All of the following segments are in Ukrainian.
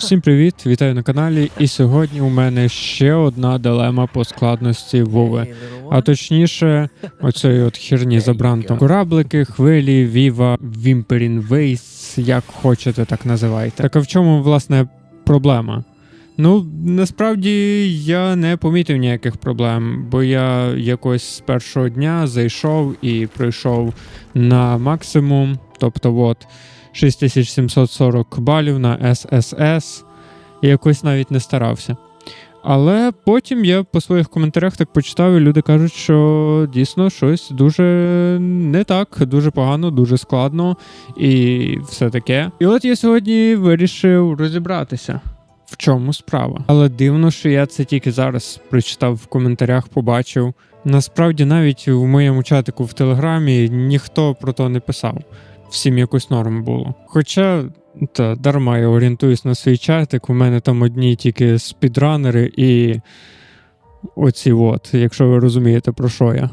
Всім привіт, вітаю на каналі. І сьогодні у мене ще одна дилема по складності Вови. А точніше, оцеї от херні за брантом. Кораблики, хвилі, Віва, Вімперін Вейс, як хочете, так називайте. Так а в чому власне проблема? Ну, насправді я не помітив ніяких проблем, бо я якось з першого дня зайшов і пройшов на максимум, тобто от 6740 балів на SSS, і якось навіть не старався. Але потім я по своїх коментарях так почитав, і люди кажуть, що дійсно щось дуже не так, дуже погано, дуже складно і все таке. І от я сьогодні вирішив розібратися. В чому справа? Але дивно, що я це тільки зараз прочитав в коментарях, побачив. Насправді, навіть у моєму чатику в Телеграмі ніхто про то не писав. Всім якось норм було. Хоча, та дарма я орієнтуюсь на свій чатик, у мене там одні тільки спідранери і оці от, якщо ви розумієте, про що я.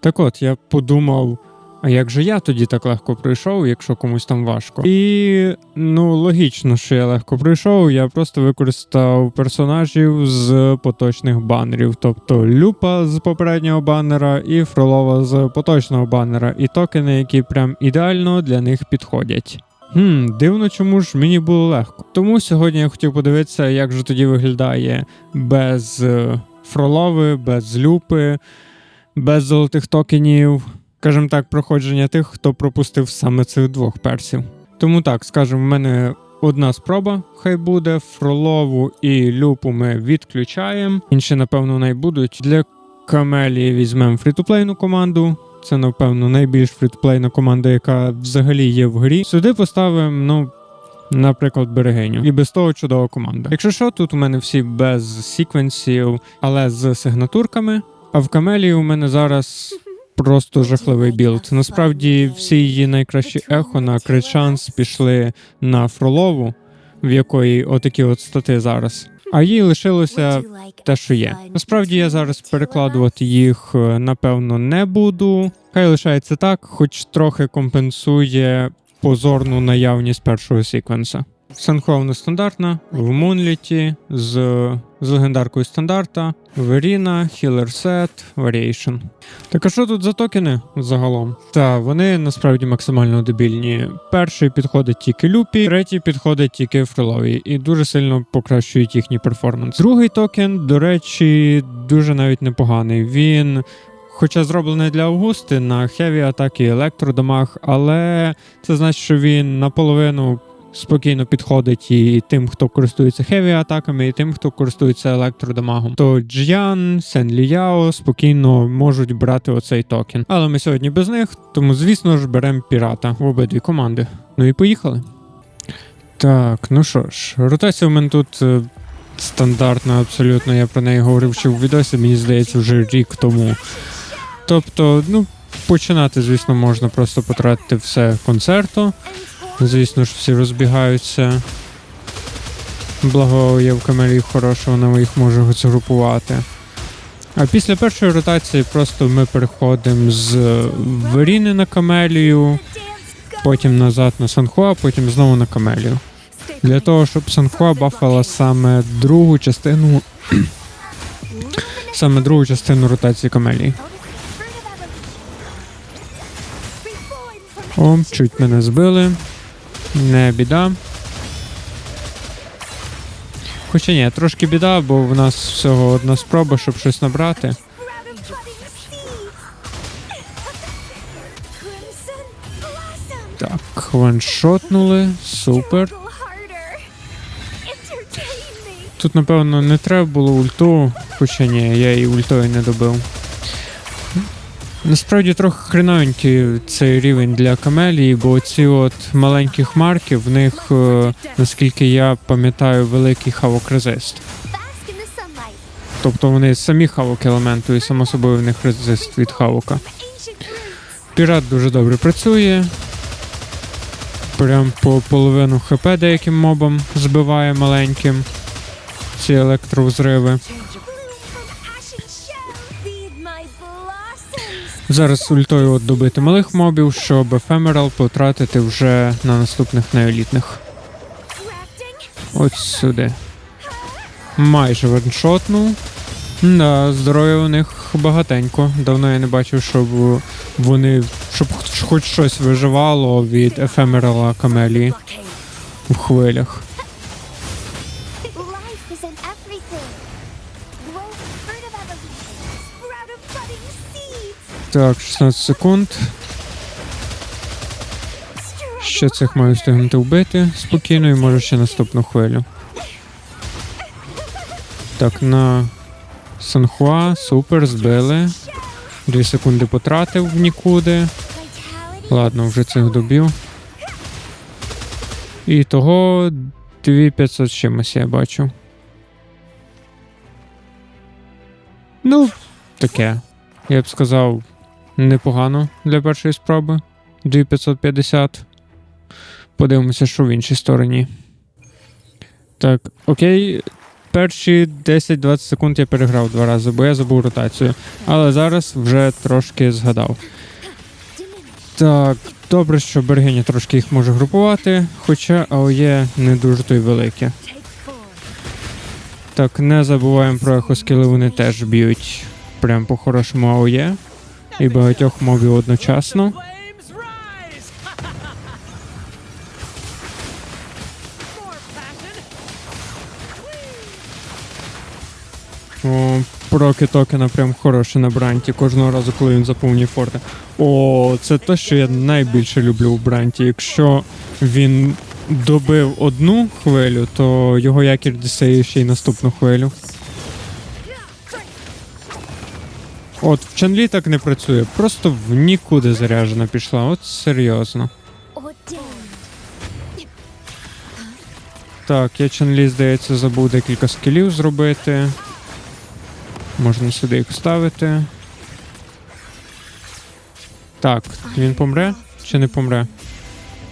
Так от, я подумав, а як же я тоді так легко пройшов, якщо комусь там важко? І ну, логічно, що я легко пройшов. Я просто використав персонажів з поточних банерів, тобто Люпа з попереднього банера і Фролова з поточного банера, і токени, які прям ідеально для них підходять. Хм, дивно, чому ж мені було легко. Тому сьогодні я хотів подивитися, як же тоді виглядає без е, Фролови, без Люпи, без золотих токенів скажімо так, проходження тих, хто пропустив саме цих двох персів. Тому так, скажімо, в мене одна спроба, хай буде. Фролову і люпу ми відключаємо. Інші, напевно, не будуть. Для Камелії візьмемо фрітуплейну команду. Це, напевно, найбільш фрітуплейна команда, яка взагалі є в грі. Сюди поставимо, ну. Наприклад, берегиню. І без того чудова команда. Якщо що, тут у мене всі без секвенсів, але з сигнатурками. А в Камелії у мене зараз просто жахливий білд. Насправді, всі її найкращі ехо на кричанс пішли на Фролову, в якої отакі от стати зараз. А їй лишилося те, що є. Насправді я зараз перекладувати їх е, напевно не буду. Хай лишається так, хоч трохи компенсує позорну наявність першого секвенса. Санхова нестандартна, в Мунліті з, з легендаркою стандарта, Веріна, Healer Set, Variation. Так а що тут за токени загалом? Та вони насправді максимально дебільні. Перший підходить тільки Люпі, третій підходить тільки Фрилові і дуже сильно покращують їхній перформанс. Другий токен, до речі, дуже навіть непоганий. Він. Хоча зроблений для Августи на хеві атаки електродамаг, але це значить, що він наполовину спокійно підходить і тим, хто користується хеві атаками, і тим, хто користується електродамагом. То Джіан, Сен Ліяо спокійно можуть брати оцей токен. Але ми сьогодні без них, тому звісно ж беремо пірата в обидві команди. Ну і поїхали. Так, ну що ж, ротація у мене тут. е, Стандартна, абсолютно, я про неї говорив ще в відосі, мені здається, вже рік тому. Тобто, ну, починати, звісно, можна просто потратити все концерту. Звісно ж, всі розбігаються. Благо є в камері хороше, вона їх може згрупувати. А після першої ротації просто ми переходимо з Веріни на камелію, потім назад на Санхуа, потім знову на камелію. Для того, щоб Санхуа бафала саме другу частину. саме другу частину ротації камелії. О, чуть мене збили. Не біда. Хоча ні, трошки біда, бо в нас всього одна спроба, щоб щось набрати. Так, ваншотнули. Супер. Тут, напевно, не треба було ульту, хоча ні, я і ультою не добив. Насправді трохи хреновенький цей рівень для камелії, бо ці от маленькі хмарки, в них, е, наскільки я пам'ятаю, великий хавок резист. Тобто вони самі хавок елементу, і само собою в них резист від хавока. Пірат дуже добре працює. Прям по половину хп деяким мобам збиває маленьким ці електровзриви. Зараз ультою от добити малих мобів, щоб ефемерал потратити вже на наступних неолітних. От сюди. Майже ваншотнув. Да, здоров'я у них багатенько. Давно я не бачив, щоб вони. щоб хоч щось виживало від ефемерала Blockade. у хвилях. Так, 16 секунд. Ще цих маю встигнути вбити спокійно і може ще наступну хвилю. Так, на Санхуа, супер, збили. Дві секунди потратив в нікуди. Ладно, вже цих доб'ю. І того 2500 з чимось я бачу. Ну, таке. Я б сказав, непогано для першої спроби. 2550. Подивимося, що в іншій стороні. Так, окей. Перші 10-20 секунд я переграв два рази, бо я забув ротацію. Але зараз вже трошки згадав. Так, добре, що Бергиня трошки їх може групувати, хоча АОЄ не дуже то й велике. Так, не забуваємо про ехоскіли, вони теж б'ють прям по хорошому АОЄ і багатьох мовів одночасно. О, проки токена прям хороше на бранті кожного разу, коли він заповнює форти. О, це те, що я найбільше люблю у бранті. Якщо він добив одну хвилю, то його якір дістає ще й наступну хвилю. От в Чанлі так не працює, просто в нікуди заряджена пішла. От серйозно. Так, я Чанлі, здається, забув декілька скілів зробити. Можна сюди їх ставити. Так, він помре чи не помре?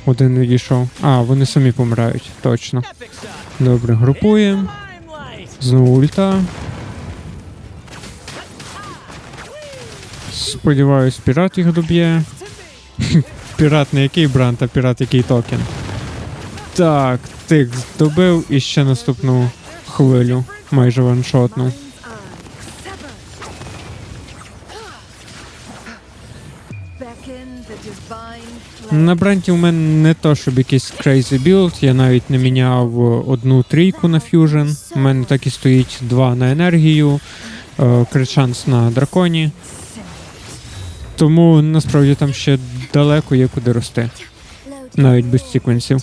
Один відійшов. А, вони самі помирають, точно. Добре, групуємо. Знову ульта. Сподіваюсь, пірат їх доб'є. Пірат не який бранд, а пірат який токен. Так, тик добив і ще наступну хвилю. Майже ваншотну. На бранті у мене не то, щоб якийсь crazy build, я навіть не міняв одну трійку на Fusion. У мене так і стоїть два на енергію, е, крит-шанс на драконі. Тому насправді там ще далеко є куди рости. Навіть без секвенсів.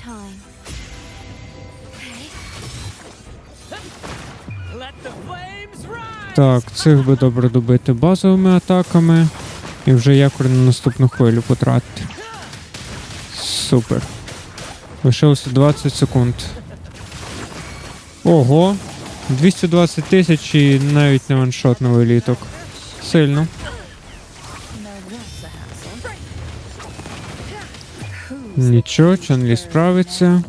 Так, цих би добре добити базовими атаками. І вже якор на наступну хвилю потратити. Супер. Лишилося 20 секунд. Ого! 220 тисяч і навіть не ваншот новий літок. Сильно. Нічого, Чанлі справиться.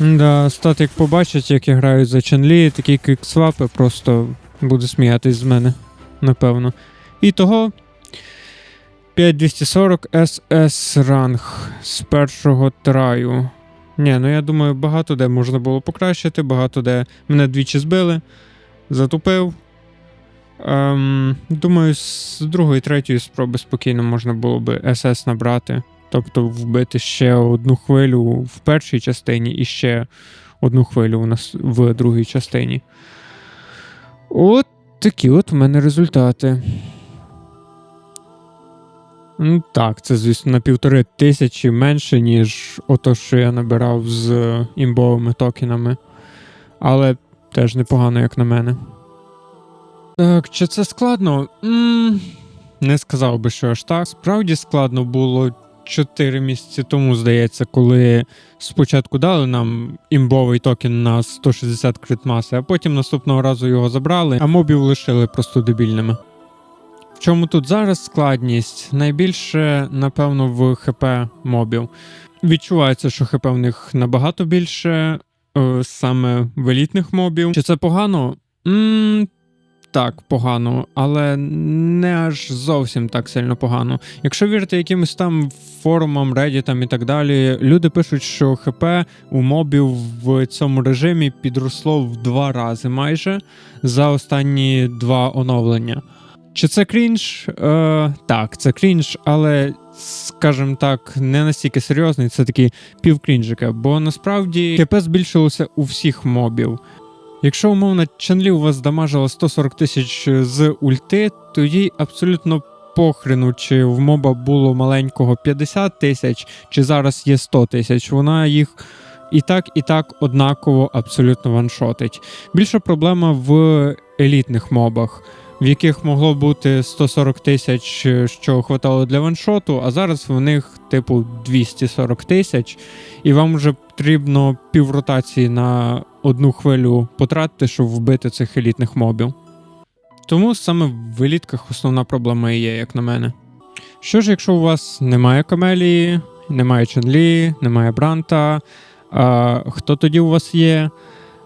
Да, стат як побачить, як я граю за Чанлі, такі квіксвапи, просто буде сміятись з мене, напевно. І того 5240 SS ранг з першого траю. Ні, ну я думаю, багато де можна було покращити, багато де мене двічі збили, затупив. Ем, думаю, з другої, третьої спроби спокійно можна було би SS набрати. Тобто вбити ще одну хвилю в першій частині і ще одну хвилю у нас в другій частині. От такі от у мене результати. Так, це, звісно, на півтори тисячі менше, ніж ото, що я набирав з імбовими токенами. Але теж непогано, як на мене. Так, чи це складно? м не сказав би, що аж так. Справді складно було 4 місяці тому, здається, коли спочатку дали нам імбовий токен на 160 критмаси, а потім наступного разу його забрали, а мобів лишили просто дебільними. В чому тут зараз складність? Найбільше, напевно, в ХП мобів. Відчувається, що ХП в них набагато більше, е, саме в елітних мобів. Чи це погано? м так погано, але не аж зовсім так сильно погано. Якщо вірити якимось там форумам, реддітам і так далі, люди пишуть, що ХП у мобів в цьому режимі підросло в два рази майже за останні два оновлення. Чи це крінж? Е, так, це крінж, але, скажімо так, не настільки серйозний, це такий півкрінжика, бо насправді КП збільшилося у всіх мобів. Якщо умовно Чанлі у вас дамажила 140 тисяч з ульти, то їй абсолютно похрену, чи в моба було маленького 50 тисяч, чи зараз є 100 тисяч. Вона їх і так, і так однаково абсолютно ваншотить. Більша проблема в елітних мобах. В яких могло бути 140 тисяч, що хватало для ваншоту, а зараз в них типу 240 тисяч, і вам вже потрібно півротації на одну хвилю потратити, щоб вбити цих елітних мобів. Тому саме в елітках основна проблема є, як на мене. Що ж, якщо у вас немає камелії, немає Ченлі, немає Бранта, а хто тоді у вас є?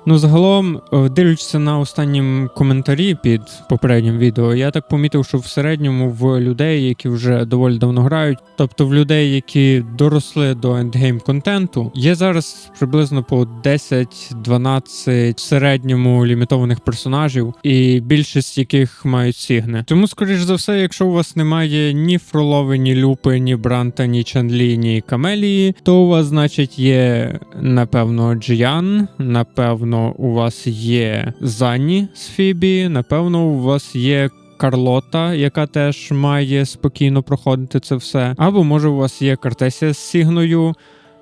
Ну, загалом, е, дивлячись на останнім коментарі під попереднім відео, я так помітив, що в середньому в людей, які вже доволі давно грають, тобто в людей, які доросли до ендгейм контенту, є зараз приблизно по 10-12 в середньому лімітованих персонажів, і більшість яких мають сігни. Тому, скоріш за все, якщо у вас немає ні фролови, ні люпи, ні бранта, ні чанлі, ні камелії, то у вас, значить, є напевно Джіян, напевно, у вас є Занні з Фібі, напевно, у вас є. Карлота, яка теж має спокійно проходити це все. Або може у вас є Картесія з Сігною.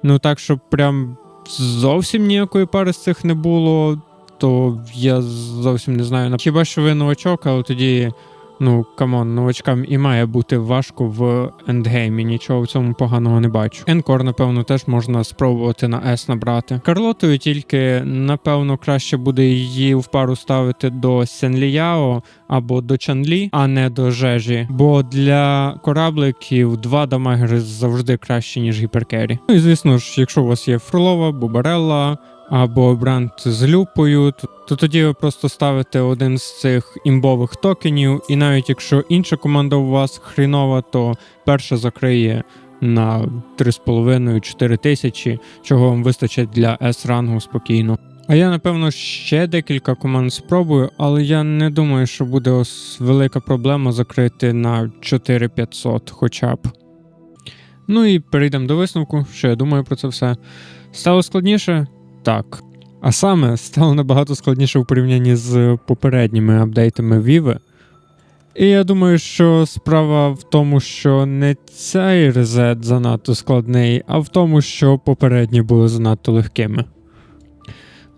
Ну так, щоб прям зовсім ніякої пари з цих не було, то я зовсім не знаю. Хіба що ви новачок, але тоді, ну камон, новачкам і має бути важко в ендгеймі. Нічого в цьому поганого не бачу. Енкор, напевно, теж можна спробувати на S набрати. Карлотою тільки, напевно, краще буде її в пару ставити до Сенліяо або до Чанлі, а не до Жежі. Бо для корабликів два дамагери завжди краще, ніж гіперкері. Ну і звісно ж, якщо у вас є Фролова, Бубарелла. Або бренд з люпою, то, то тоді ви просто ставите один з цих імбових токенів, і навіть якщо інша команда у вас хрінова, то перша закриє на 3,5-4 тисячі, чого вам вистачить для S-рангу спокійно. А я, напевно, ще декілька команд спробую, але я не думаю, що буде ос велика проблема закрити на 4500 хоча б. Ну і перейдемо до висновку, що я думаю про це все. Стало складніше? Так. А саме стало набагато складніше в порівнянні з попередніми апдейтами Vive. І я думаю, що справа в тому, що не цей резет занадто складний, а в тому, що попередні були занадто легкими.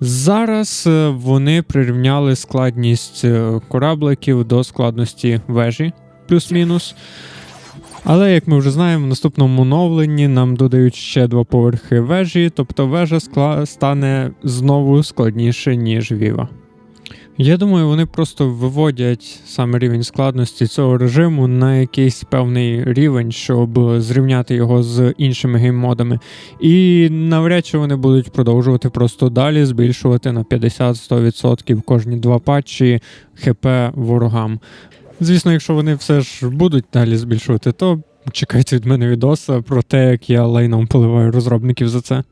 Зараз е, вони прирівняли складність е, корабликів до складності вежі, плюс-мінус. Але, як ми вже знаємо, в наступному оновленні нам додають ще два поверхи вежі, тобто вежа скла... стане знову складніше, ніж Viva. Я думаю, вони просто виводять саме рівень складності цього режиму на якийсь певний рівень, щоб зрівняти його з іншими гейммодами. І навряд чи вони будуть продовжувати просто далі збільшувати на 50-100% кожні два патчі ХП ворогам. Звісно, якщо вони все ж будуть далі збільшувати, то чекайте від мене відоса про те, як я лайном поливаю розробників за це.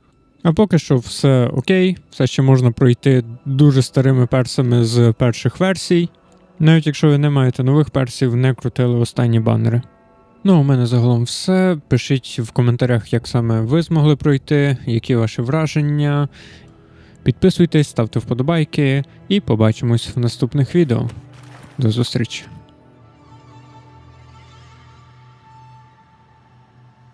А поки що все окей, все ще можна пройти дуже старими персами з перших версій. Навіть якщо ви не маєте нових персів, не крутили останні банери. Ну, у мене загалом все. Пишіть в коментарях, як саме ви змогли пройти, які ваші враження. Підписуйтесь, ставте вподобайки і побачимось в наступних відео. До зустрічі!